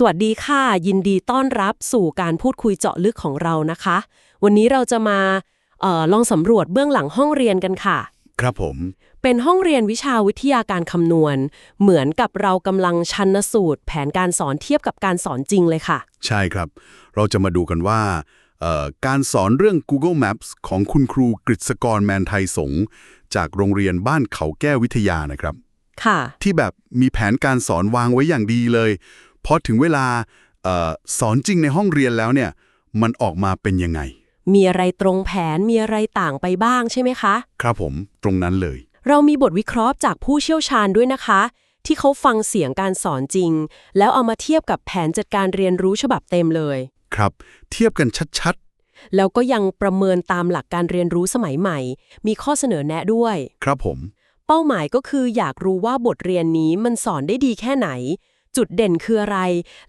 สวัสดีค่ะ ยินดีต้อนรับสู่การพูดคุยเจาะลึกของเรานะคะ วันนี้เราจะมาเออลองสำรวจเบื้องหลังห้องเรียนกันค่ะ ครับผม เป็นห้องเรียนวิชาวิทยาการคำนวณ เหมือนกับเรากำลังชันสูตร แผนการสอนเทียบกับการสอนจริงเลยค่ะ ใช่ครับ เราจะมาดูกันว่าเอ่อการสอนเรื่อง Google Maps ของคุณครูกฤษกรแมนไทยสงฆ์จากโรงเรียนบ้านเขาแก้ววิทยานะครับ ค่ะ ที่แบบมีแผนการสอนวางไว้อย่างดีเลย พอถึงเวลาเออสอนจริงในห้องเรียนแล้วเนี่ยมันออกมาเป็นยังไง มีอะไรตรงแผนมีอะไรต่างไปบ้างใช่ไหมคะ ครับผมตรงนั้นเลย เรามีบทวิเคราะห์จากผู้เชี่ยวชาญด้วยนะคะ ที่เขาฟังเสียงการสอนจริง แล้วเอามาเทียบกับแผนจัดการเรียนรู้ฉบับเต็มเลย ครับ เทียบกันชัดแล้วก็ยังประเมินตามหลักการเรียนรู้สมัยใหม่ มีข้อเสนอแนะด้วยๆครับผม เป้าหมายก็คืออยากรู้ว่าบทเรียนนี้มันสอนได้ดีแค่ไหน จุดเด่นคืออะไร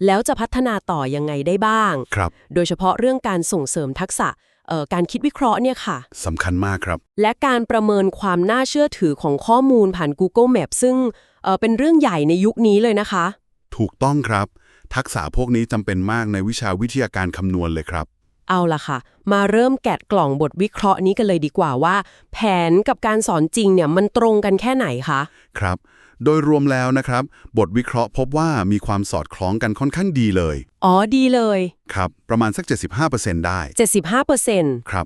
แล้วจะพัฒนาต่อยังไงได้บ้าง ครับ โดยเฉพาะเรื่องการส่งเสริมทักษะเอ่อการคิดวิเคราะห์เนี่ยค่ะ สำคัญมากครับ และการประเมินความน่าเชื่อถือของข้อมูลผ่าน Google Map ซึ่งเอ่อเป็นเรื่องใหญ่ในยุคนี้เลยนะคะ ถูกต้องครับ ทักษะพวกนี้จำเป็นมากในวิชาวิทยาการคำนวณเลยครับ เอาล่ะค่ะ มาเริ่มแกะกล่องบทวิเคราะห์นี้กันเลยดีกว่าว่า แผนกับการสอนจริงเนี่ยมันตรงกันแค่ไหนคะ ครับ โดยรวมแล้วนะครับ บทวิเคราะห์พบว่ามีความสอดคล้องกันค่อนข้างดีเลย อ๋อดีเลย ครับ ประมาณสัก 75%ได้ 75%ครับ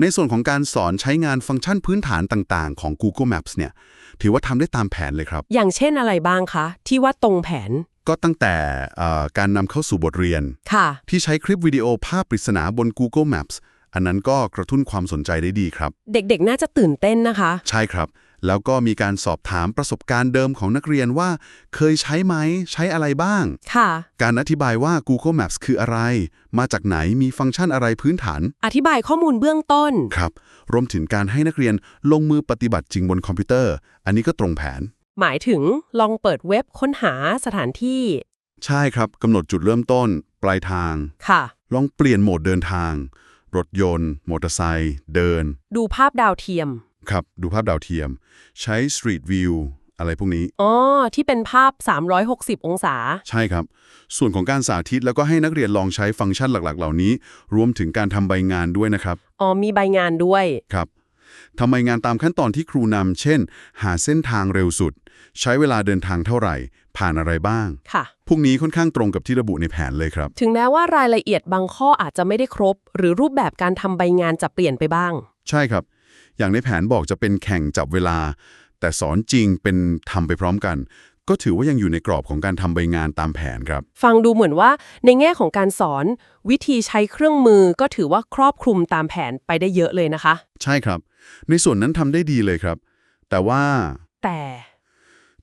ในส่วนของการสอนใช้งานฟังก์ชันพื้นฐานต่างๆ ของ Google Maps เนี่ย ถือว่าทำได้ตามแผนเลยครับ อย่างเช่นอะไรบ้างคะ ที่ว่าตรงแผน ก็ตั้งแต่เอ่อการนำเข้าสู่บทเรียน ค่ะ ที่ใช้คลิปวิดีโอภาพปริศนาบน Google Maps อันนั้นก็กระตุ้นความสนใจได้ดีครับ เด็กๆ น่าจะตื่นเต้นนะคะ ใช่ครับ แล้วก็มีการสอบถามประสบการณ์เดิมของนักเรียนว่า เคยใช้ไหม ใช้อะไรบ้าง ค่ะ การอธิบายว่า Google Maps คืออะไร มาจากไหนมีฟังก์ชันอะไรพื้นฐาน อธิบายข้อมูลเบื้องต้น ครับ รวมถึงการให้นักเรียนลงมือปฏิบัติจริงบนคอมพิวเตอร์ อันนี้ก็ตรงแผน หมายถึงลองเปิดเว็บค้นหาสถานที่ ใช่ครับกำหนดจุดเริ่มต้น ปลายทาง ค่ะ ลองเปลี่ยนโหมดเดินทาง รถยนต์ มอเตอร์ไซค์เดิน ดูภาพดาวเทียม ครับ ดูภาพดาวเทียม ใช้ Street View อะไรพวกนี้ อ๋อ ที่เป็นภาพ 360 องศา ใช่ครับ ส่วนของการสาธิตแล้วก็ให้นักเรียนลองใช้ฟังก์ชันหลักๆ เหล่านี้ รวมถึงการทำใบงานด้วยนะครับ อ๋อ มีใบงานด้วย ครับทำใบงานตามขั้นตอนที่ครูนำเช่น หาเส้นทางเร็วสุด ใช้เวลาเดินทางเท่าไหร่ ผ่านอะไรบ้าง ค่ะ พวกนี้ค่อนข้างตรงกับที่ระบุในแผนเลยครับ ถึงแม้ว่ารายละเอียดบางข้ออาจจะไม่ได้ครบ หรือรูปแบบการทำใบงานจะเปลี่ยนไปบ้าง ใช่ครับ อย่างในแผนบอกจะเป็นแข่งจับเวลา แต่สอนจริงเป็นทำไปพร้อมกัน ก็ถือว่ายังอยู่ในกรอบของการทำใบงานตามแผนครับ ฟังดูเหมือนว่าในแง่ของการสอน วิธีใช้เครื่องมือก็ถือว่าครอบคลุมตามแผนไปได้เยอะเลยนะคะ ใช่ครับ ในส่วนนั้นทำได้ดีเลยครับ แต่ว่าแต่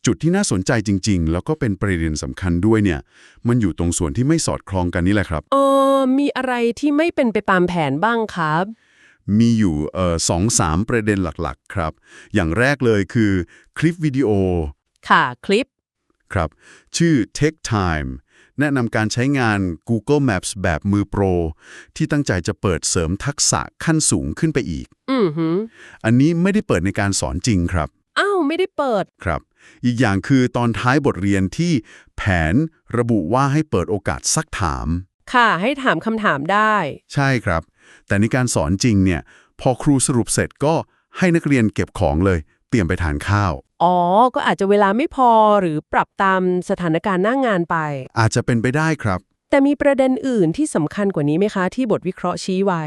จุดที่น่าสนใจจริง ๆ แล้วก็เป็นประเด็นสำคัญด้วยเนี่ย มันอยู่ตรงส่วนที่ไม่สอดคล้องกันนี่แหละครับ เออมีอะไรที่ไม่เป็นไปตามแผนบ้างครับ มีอยู่เอ่อสองสามประเด็นหลักๆ ครับ อย่างแรกเลยคือคลิปวิดีโอ ค่ะ คลิป ครับ ชื่อ Take Time แนะนำการใช้งาน Google Maps แบบมือโปร ที่ตั้งใจจะเปิดเสริมทักษะขั้นสูงขึ้นไปอีก อือหือ อันนี้ไม่ได้เปิดในการสอนจริงครับ อ้าว ไม่ได้เปิด ครับ อีกอย่างคือตอนท้ายบทเรียนที่แผนระบุว่าให้เปิดโอกาสซักถาม ค่ะ ให้ถามคำถามได้ ใช่ครับ แต่ในการสอนจริงเนี่ยพอครูสรุปเสร็จก็ให้นักเรียนเก็บของเลย เตรียมไปทานข้าว อ๋อ ก็อาจจะเวลาไม่พอหรือปรับตามสถานการณ์หน้างงานไป อาจจะเป็นไปได้ครับ แต่มีประเด็นอื่นที่สำคัญกว่านี้ไหมคะ ที่บทวิเคราะห์ชี้ไว้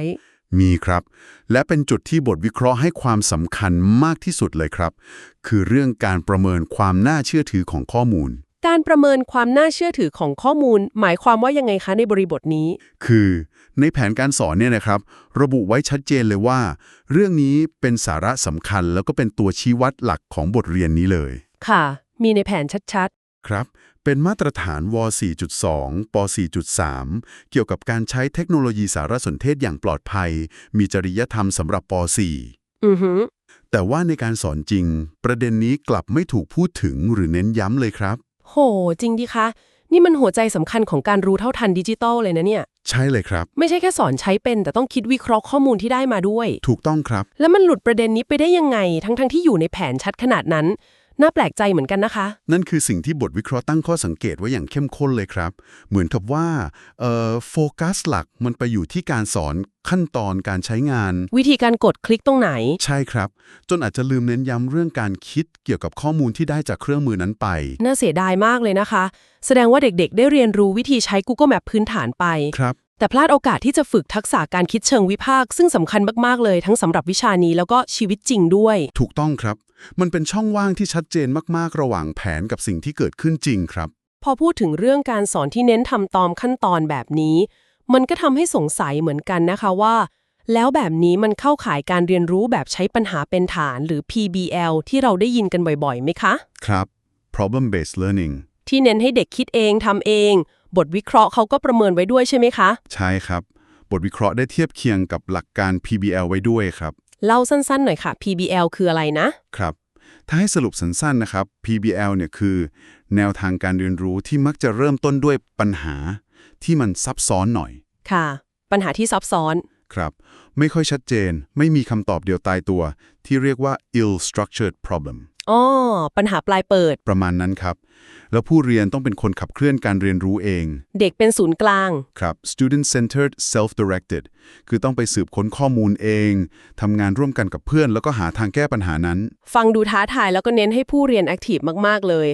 มีครับ และเป็นจุดที่บทวิเคราะห์ให้ความสำคัญมากที่สุดเลยครับ คือเรื่องการประเมินความน่าเชื่อถือของข้อมูล การประเมินความน่าเชื่อถือของข้อมูล หมายความว่ายังไงคะในบริบทนี้ คือ ในแผนการสอนเนี่ยนะครับ ระบุไว้ชัดเจนเลยว่า เรื่องนี้เป็นสาระสำคัญแล้วก็เป็นตัวชี้วัดหลักของบทเรียนนี้เลย ค่ะ มีในแผนชัดครับ เป็นมาตรฐานว 4.2 ป 4.3 เกี่ยวกับการใช้เทคโนโลยีสารสนเทศอย่างปลอดภัย มีจริยธรรมสำหรับปๆอือหือ4แต่ว่าในการสอนจริง ประเด็นนี้กลับไม่ถูกพูดถึงหรือเน้นย้ำเลยครับ โห จริงดิคะ นี่มันหัวใจสำคัญของการรู้เท่าทันดิจิตอลเลยนะเนี่ย ใช่เลยครับ ไม่ใช่แค่สอนใช้เป็น แต่ต้องคิดวิเคราะห์ข้อมูลที่ได้มาด้วย ถูกต้องครับ แล้วมันหลุดประเด็นนี้ไปได้ยังไง ทั้งๆทที่อยู่ในแผนชัดขนาดนั้น น่าแปลกใจเหมือนกันนะคะ นั่นคือสิ่งที่บทวิเคราะห์ตั้งข้อสังเกตไว้อย่างเข้มข้นเลยครับ เหมือนกับว่าเอ่อโฟกัสหลักมันไปอยู่ที่การสอนขั้นตอนการใช้งาน วิธีการกดคลิกตรงไหน ใช่ครับ จนอาจจะลืมเน้นย้ำเรื่องการคิดเกี่ยวกับข้อมูลที่ได้จากเครื่องมือนั้นไป น่าเสียดายมากเลยนะคะ แสดงว่าเด็กๆ ได้เรียนรู้วิธีใช้ Google Map พื้นฐานไปครับแต่พลาดโอกาสที่จะฝึกทักษะการคิดเชิงวิพากษ์ซึ่งสำคัญมาก ๆ เลยทั้งสำหรับวิชานี้แล้วก็ชีวิตจริงด้วย ถูกต้องครับ มันเป็นช่องว่างที่ชัดเจนมากๆ ระหว่างแผนกับสิ่งที่เกิดขึ้นจริงครับ พอพูดถึงเรื่องการสอนที่เน้นทำตามขั้นตอนแบบนี้ มันก็ทำให้สงสัยเหมือนกันนะคะว่า แล้วแบบนี้มันเข้าข่ายการเรียนรู้แบบใช้ปัญหาเป็นฐานหรือ PBL ที่เราได้ยินกันบ่อยๆไหมคะ ครับ problem based learning ที่เน้นให้เด็กคิดเองทำเอง บทวิเคราะห์เขาก็ประเมินไว้ด้วยใช่ไหมคะ ใช่ครับ บทวิเคราะห์ได้เทียบเคียงกับหลักการ PBL ไว้ด้วยครับ เล่าสั้นๆหน่อยค่ะ PBL คืออะไรนะ ครับ ถ้าให้สรุปสั้นๆนะครับ PBL เนี่ยคือ แนวทางการเรียนรู้ที่มักจะเริ่มต้นด้วยปัญหา ที่มันซับซ้อนหน่อย ค่ะ ปัญหาที่ซับซ้อน ครับ ไม่ค่อยชัดเจน ไม่มีคำตอบเดียวตายตัว ที่เรียกว่า ill structured problem อ๋อปัญหาปลายเปิด ประมาณนั้นครับ แล้วผู้เรียนต้องเป็นคนขับเคลื่อนการเรียนรู้เอง เด็กเป็นศูนย์กลาง ครับ student centered self directed คือต้องไปสืบค้นข้อมูลเองทำงานร่วมกันกับเพื่อน แล้วก็หาทางแก้ปัญหานั้น ฟังดูท้าทายแล้วก็เน้นให้ผู้เรียนแอคทีฟมาก ๆ เลย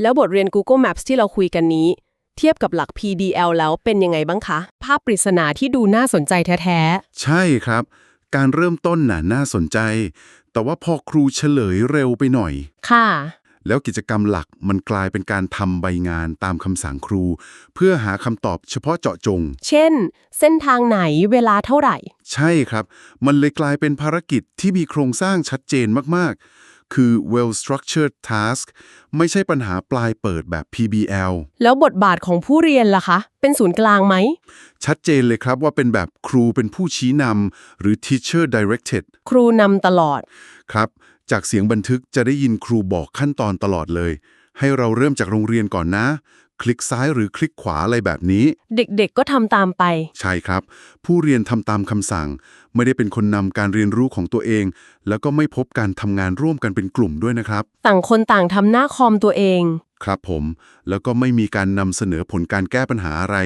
แล้วบทเรียน Google Maps ที่เราคุยกันนี้ เทียบกับหลัก PDL แล้วเป็นยังไงบ้างคะ ภาพปริศนาที่ดูน่าสนใจแท้ใช่ครับ การเริ่มต้นน่ะน่าสนใจ แต่ว่าพอครูเฉลยเร็วไปหน่อยๆค่ะ แล้วกิจกรรมหลักมันกลายเป็นการทำใบงานตามคำสั่งครู เพื่อหาคำตอบเฉพาะเจาะจง เช่น เส้นทางไหนเวลาเท่าไหร่ ใช่ครับ มันเลยกลายเป็นภารกิจที่มีโครงสร้างชัดเจนมากๆ คือ well structured task ไม่ใช่ปัญหาปลายเปิดแบบ PBL แล้วบทบาทของผู้เรียนล่ะคะ เป็นศูนย์กลางไหม ชัดเจนเลยครับว่าเป็นแบบครูเป็นผู้ชี้นำหรือ teacher directed ครูนำตลอด ครับ จากเสียงบันทึกจะได้ยินครูบอกขั้นตอนตลอดเลย ให้เราเริ่มจากโรงเรียนก่อนนะ คลิกซ้ายหรือคลิกขวาอะไรแบบนี้ เด็กๆก็ทำตามไป ใช่ครับ ผู้เรียนทำตามคำสั่ง ไม่ได้เป็นคนนำการเรียนรู้ของตัวเอง แล้วก็ไม่พบการทำงานร่วมกันเป็นกลุ่มด้วยนะครับ ต่างคนต่างทำหน้าคอมตัวเอง ครับผม แล้วก็ไม่มีการนำเสนอผลการแก้ปัญหาอะไร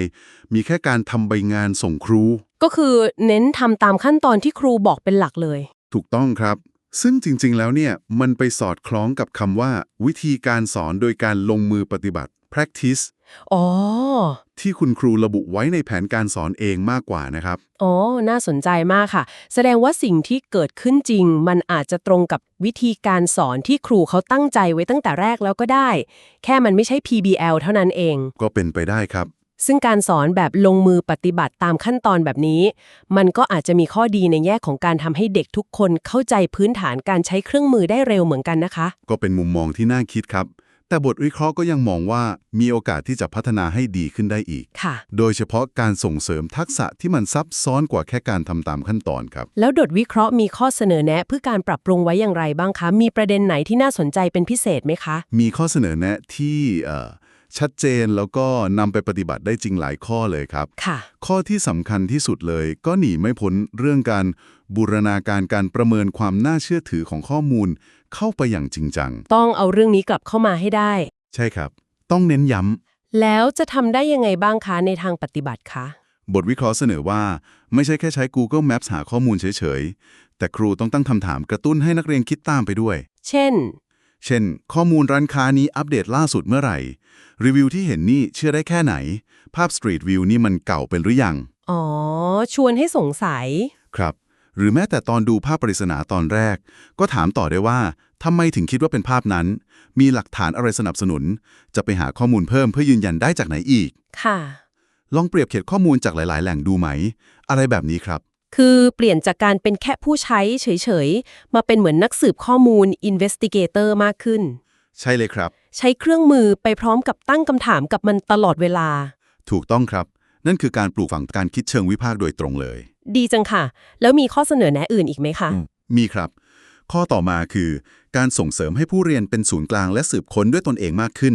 มีแค่การทำใบงานส่งครู ก็คือเน้นทำตามขั้นตอนที่ครูบอกเป็นหลักเลย ถูกต้องครับ ซึ่งจริงๆ แล้วเนี่ยมันไปสอดคล้องกับคำว่า วิธีการสอนโดยการลงมือปฏิบัติ practice อ๋อ ที่คุณครูระบุไว้ในแผนการสอนเองมากกว่านะครับ อ๋อ น่าสนใจมากค่ะ แสดงว่าสิ่งที่เกิดขึ้นจริง มันอาจจะตรงกับวิธีการสอนที่ครูเขาตั้งใจไว้ตั้งแต่แรกแล้วก็ได้ แค่มันไม่ใช่ PBL เท่านั้นเอง ก็เป็นไปได้ครับ ซึ่งการสอนแบบลงมือปฏิบัติตามขั้นตอนแบบนี้ มันก็อาจจะมีข้อดีในแง่ของการทำให้เด็กทุกคนเข้าใจพื้นฐานการใช้เครื่องมือได้เร็วเหมือนกันนะคะ ก็เป็นมุมมองที่น่าคิดครับ แต่บทวิเคราะห์ก็ยังมองว่ามีโอกาสที่จะพัฒนาให้ดีขึ้นได้อีก ค่ะ โดยเฉพาะการส่งเสริมทักษะที่มันซับซ้อนกว่าแค่การทำตามขั้นตอนครับ แล้วดดวิเคราะห์มีข้อเสนอแนะเพื่อการปรับปรุงไว้อย่างไรบ้างคะ มีประเด็นไหนที่น่าสนใจเป็นพิเศษไหมคะ มีข้อเสนอแนะที่เอ่อชัดเจนแล้วก็นำไปปฏิบัติได้จริงหลายข้อเลยครับ ค่ะ ข้อที่สำคัญที่สุดเลยก็หนีไม่พ้นเรื่องการบูรณาการการประเมินความน่าเชื่อถือของข้อมูล เข้าไปอย่างจริงจัง ต้องเอาเรื่องนี้กลับเข้ามาให้ได้ ใช่ครับ ต้องเน้นย้ำ แล้วจะทำได้ยังไงบ้างคะในทางปฏิบัติคะ บทวิเคราะห์เสนอว่า ไม่ใช่แค่ใช้ Google Maps หาข้อมูลเฉยๆ แต่ครูต้องตั้งคำถามกระตุ้นให้นักเรียนคิดตามไปด้วย เช่น เช่น ข้อมูลร้านค้านี้อัปเดตล่าสุดเมื่อไหร่ รีวิวที่เห็นนี่เชื่อได้แค่ไหน ภาพ Street View นี่มันเก่าเป็นหรือยัง อ๋อ ชวนให้สงสัย ครับ หรือแม้แต่ตอนดูภาพปริศนาตอนแรก ก็ถามต่อได้ว่าทำไมถึงคิดว่าเป็นภาพนั้น มีหลักฐานอะไรสนับสนุน จะไปหาข้อมูลเพิ่มเพื่อยืนยันได้จากไหนอีก ค่ะ ลองเปรียบเทียบข้อมูลจากหลาย ๆ แหล่งดูไหม อะไรแบบนี้ครับ คือเปลี่ยนจากการเป็นแค่ผู้ใช้เฉย ๆ มาเป็นเหมือนนักสืบข้อมูล investigator มากขึ้น ใช่เลยครับ ใช้เครื่องมือไปพร้อมกับตั้งคำถามกับมันตลอดเวลา ถูกต้องครับ นั่นคือการปลูกฝังการคิดเชิงวิพากษ์โดยตรงเลย ดีจังค่ะ แล้วมีข้อเสนอแนะอื่นอีกไหมคะ มีครับ ข้อต่อมาคือ การส่งเสริมให้ผู้เรียนเป็นศูนย์กลางและสืบค้นด้วยตนเองมากขึ้น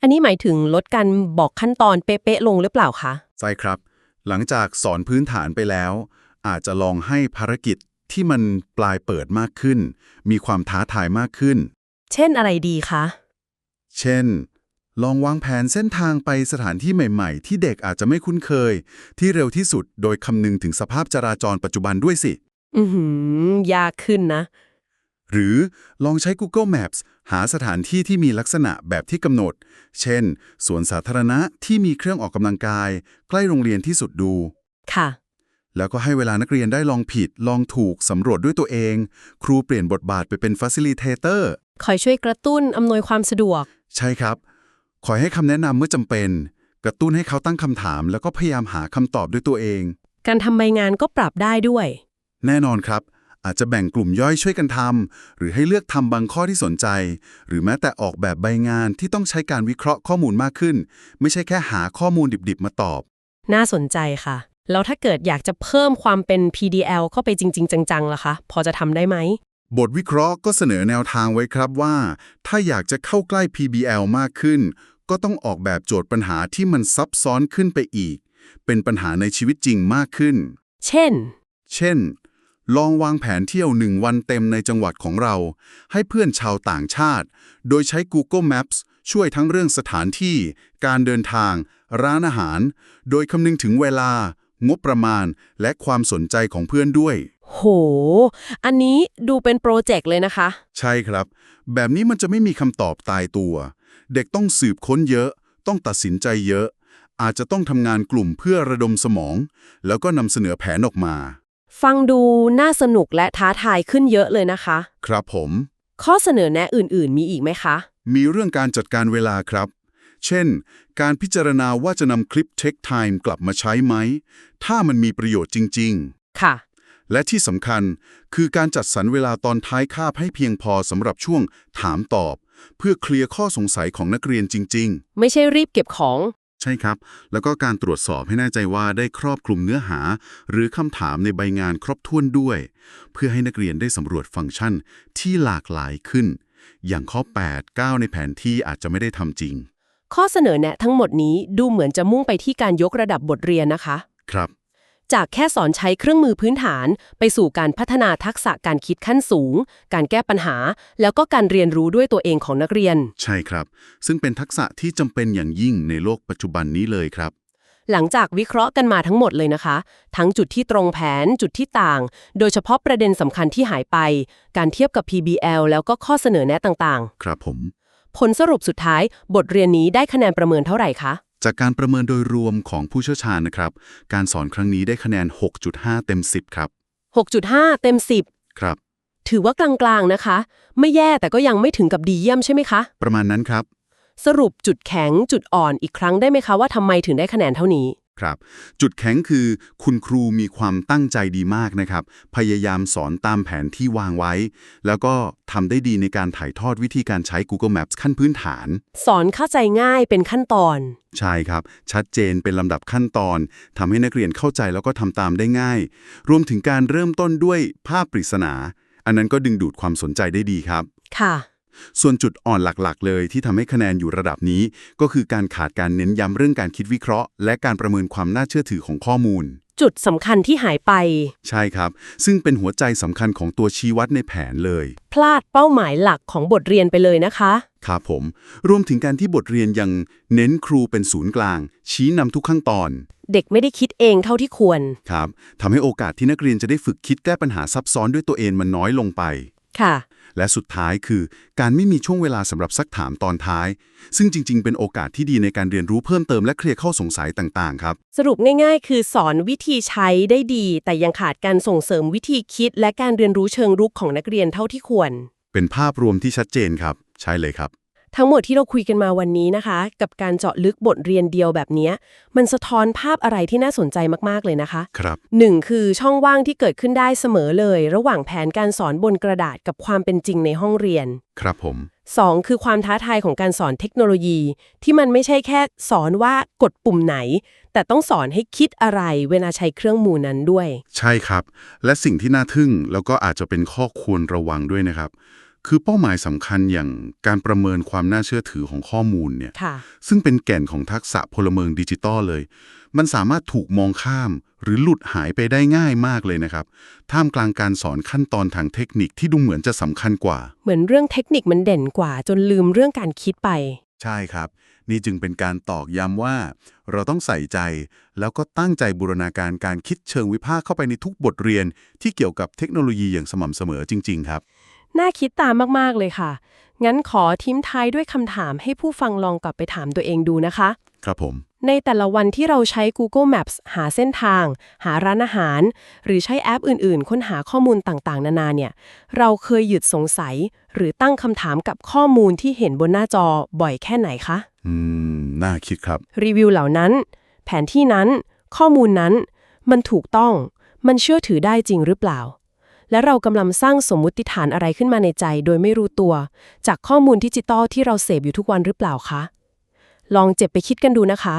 อันนี้หมายถึงลดการบอกขั้นตอนเป๊ะๆลงหรือเปล่าคะ ใช่ครับ หลังจากสอนพื้นฐานไปแล้ว อาจจะลองให้ภารกิจที่มันปลายเปิดมากขึ้น มีความท้าทายมากขึ้น เช่นอะไรดีคะ เช่น ลองวางแผนเส้นทางไปสถานที่ใหม่ ๆ ที่เด็กอาจจะไม่คุ้นเคย ที่เร็วที่สุดโดยคำนึงถึงสภาพจราจรปัจจุบันด้วยสิ อือหือยากขึ้นนะ หรือลองใช้ Google Maps หาสถานที่ที่มีลักษณะแบบที่กำหนด เช่น สวนสาธารณะที่มีเครื่องออกกำลังกาย ใกล้โรงเรียนที่สุดดู ค่ะ แล้วก็ให้เวลานักเรียนได้ลองผิด ลองถูกสำรวจด้วยตัวเอง ครูเปลี่ยนบทบาทไปเป็น Facilitator คอยช่วยกระตุ้นอำนวยความสะดวก ใช่ครับ คอยให้คำแนะนำเมื่อจำเป็น กระตุ้นให้เขาตั้งคำถาม แล้วก็พยายามหาคำตอบด้วยตัวเอง การทำใบงานก็ปรับได้ด้วย แน่นอนครับ อาจจะแบ่งกลุ่มย่อยช่วยกันทำหรือให้เลือกทำบางข้อที่สนใจ หรือแม้แต่ออกแบบใบงานที่ต้องใช้การวิเคราะห์ข้อมูลมากขึ้น ไม่ใช่แค่หาข้อมูลดิบๆมาตอบ น่าสนใจค่ะ แล้วถ้าเกิดอยากจะเพิ่มความเป็น PDL เข้าไปจริง ๆ จังๆล่ะคะ พอจะทำได้ไหม บทวิเคราะห์ก็เสนอแนวทางไว้ครับว่า ถ้าอยากจะเข้าใกล้ PBL มากขึ้น ก็ต้องออกแบบโจทย์ปัญหาที่มันซับซ้อนขึ้นไปอีก เป็นปัญหาในชีวิตจริงมากขึ้น เช่น เช่น ลองวางแผนเที่ยวหนึ่งวันเต็มในจังหวัดของเรา ให้เพื่อนชาวต่างชาติ โดยใช้ Google Maps ช่วยทั้งเรื่องสถานที่ การเดินทาง ร้านอาหาร โดยคำนึงถึงเวลา งบประมาณ และความสนใจของเพื่อนด้วย โห อันนี้ดูเป็นโปรเจกต์เลยนะคะ ใช่ครับ แบบนี้มันจะไม่มีคำตอบตายตัว เด็กต้องสืบค้นเยอะ ต้องตัดสินใจเยอะ อาจจะต้องทำงานกลุ่มเพื่อระดมสมอง แล้วก็นำเสนอแผนออกมา ฟังดูน่าสนุกและท้าทายขึ้นเยอะเลยนะคะ ครับผม ข้อเสนอแนะอื่นๆ มีอีกไหมคะ มีเรื่องการจัดการเวลาครับ เช่น การพิจารณาว่าจะนำคลิป Take Time กลับมาใช้ไหม ถ้ามันมีประโยชน์จริงค่ะๆ และที่สำคัญคือการจัดสรรเวลาตอนท้ายคาบให้เพียงพอสำหรับช่วงถามตอบ เพื่อเคลียร์ข้อสงสัยของนักเรียนจริง ๆ ไม่ใช่รีบเก็บของ ใช่ครับ แล้วก็การตรวจสอบให้แน่ใจว่าได้ครอบคลุมเนื้อหา หรือคำถามในใบงานครบถ้วนด้วย เพื่อให้นักเรียนได้สำรวจฟังก์ชันที่หลากหลายขึ้น อย่างข้อ 8 9 ในแผนที่อาจจะไม่ได้ทำจริง ข้อเสนอแนะทั้งหมดนี้ดูเหมือนจะมุ่งไปที่การยกระดับบทเรียนนะคะ ครับ จากแค่สอนใช้เครื่องมือพื้นฐาน ไปสู่การพัฒนาทักษะการคิดขั้นสูง การแก้ปัญหา แล้วก็การเรียนรู้ด้วยตัวเองของนักเรียน ใช่ครับ ซึ่งเป็นทักษะที่จำเป็นอย่างยิ่งในโลกปัจจุบันนี้เลยครับ หลังจากวิเคราะห์กันมาทั้งหมดเลยนะคะ ทั้งจุดที่ตรงแผนจุดที่ต่าง โดยเฉพาะประเด็นสำคัญที่หายไป การเทียบกับ PBL แล้วก็ข้อเสนอแนะต่างครับผมๆผลสรุปสุดท้าย บทเรียนนี้ได้คะแนนประเมินเท่าไหร่คะ จากการประเมินโดยรวมของผู้เชี่ยวชาญนะครับ การสอนครั้งนี้ได้คะแนน 6.5 เต็ม 10 ครับ 6.5 เต็มครับ10ถือว่ากลางๆนะคะ ไม่แย่แต่ก็ยังไม่ถึงกับดีเยี่ยมใช่ไหมคะ ประมาณนั้นครับ สรุปจุดแข็งจุดอ่อนอีกครั้งได้ไหมคะว่าทำไมถึงได้คะแนนเท่านี้ ครับ จุดแข็งคือคุณครูมีความตั้งใจดีมากนะครับ พยายามสอนตามแผนที่วางไว้ แล้วก็ทำได้ดีในการถ่ายทอดวิธีการใช้ Google Maps ขั้นพื้นฐาน สอนเข้าใจง่ายเป็นขั้นตอน ใช่ครับ ชัดเจนเป็นลำดับขั้นตอนทำให้นักเรียนเข้าใจแล้วก็ทำตามได้ง่าย รวมถึงการเริ่มต้นด้วยภาพปริศนา อันนั้นก็ดึงดูดความสนใจได้ดีครับ ค่ะ ส่วนจุดอ่อนหลักๆ เลยที่ทำให้คะแนนอยู่ระดับนี้ ก็คือการขาดการเน้นย้ำเรื่องการคิดวิเคราะห์ และการประเมินความน่าเชื่อถือของข้อมูล จุดสำคัญที่หายไป ใช่ครับ ซึ่งเป็นหัวใจสำคัญของตัวชี้วัดในแผนเลย พลาดเป้าหมายหลักของบทเรียนไปเลยนะคะ ครับผม รวมถึงการที่บทเรียนยังเน้นครูเป็นศูนย์กลาง ชี้นำทุกขั้นตอน เด็กไม่ได้คิดเองเท่าที่ควร ครับทำให้โอกาสที่นักเรียนจะได้ฝึกคิดแก้ปัญหาซับซ้อนด้วยตัวเองมันน้อยลงไป ค่ะ และสุดท้ายคือ การไม่มีช่วงเวลาสำหรับซักถามตอนท้าย ซึ่งจริง ๆ เป็นโอกาสที่ดีในการเรียนรู้เพิ่มเติมและเคลียร์ข้อสงสัยต่างๆ ครับ สรุปง่ายๆ คือสอนวิธีใช้ได้ดี แต่ยังขาดการส่งเสริมวิธีคิด และการเรียนรู้เชิงรุกของนักเรียนเท่าที่ควร เป็นภาพรวมที่ชัดเจนครับ ใช่เลยครับ ทั้งหมดที่เราคุยกันมาวันนี้นะคะ กับการเจาะลึกบทเรียนเดียวแบบเนี้ยมันสะท้อนภาพอะไรที่น่าสนใจมากๆเลยนะคะครับหนึ่งคือช่องว่างที่เกิดขึ้นได้เสมอเลย ระหว่างแผนการสอนบนกระดาษกับความเป็นจริงในห้องเรียน ครับผม 2 คือความท้าทายของการสอนเทคโนโลยี ที่มันไม่ใช่แค่สอนว่ากดปุ่มไหน แต่ต้องสอนให้คิดอะไรเวลาใช้เครื่องมือนั้นด้วย ใช่ครับ และสิ่งที่น่าทึ่งแล้วก็อาจจะเป็นข้อควรระวังด้วยนะครับ คือเป้าหมายสำคัญอย่างการประเมินความน่าเชื่อถือของข้อมูลเนี่ยค่ะซึ่งเป็นแก่นของทักษะพลเมืองดิจิตอลเลย มันสามารถถูกมองข้าม หรือหลุดหายไปได้ง่ายมากเลยนะครับ ท่ามกลางการสอนขั้นตอนทางเทคนิคที่ดูเหมือนจะสำคัญกว่า เหมือนเรื่องเทคนิคมันเด่นกว่า จนลืมเรื่องการคิดไป ใช่ครับ นี่จึงเป็นการตอกย้ำว่า เราต้องใส่ใจ แล้วก็ตั้งใจบูรณาการการคิดเชิงวิพากษ์เข้าไปในทุกบทเรียน ที่เกี่ยวกับเทคโนโลยีอย่างสม่ำเสมอจริง ๆ ครับ น่าคิดตามมาก ๆ เลยค่ะ งั้นขอทิ้มท้ายด้วยคำถามให้ผู้ฟังลองกลับไปถามตัวเองดูนะคะ ครับผม ในแต่ละวันที่เราใช้ Google Maps หาเส้นทาง หาร้านอาหาร หรือใช้แอปอื่น ๆ ค้นหาข้อมูลต่าง ๆ นานาเนี่ย เราเคยหยุดสงสัย หรือตั้งคำถามกับข้อมูลที่เห็นบนหน้าจอบ่อยแค่ไหนคะ อืม น่าคิดครับ รีวิวเหล่านั้น แผนที่นั้น ข้อมูลนั้น มันถูกต้อง มันเชื่อถือได้จริงหรือเปล่า และเรากำลังสร้างสมมุติฐานอะไรขึ้นมาในใจ โดยไม่รู้ตัว จากข้อมูลดิจิตอลที่เราเสพอยู่ทุกวันหรือเปล่าคะ ลองเจ็บไปคิดกันดูนะคะ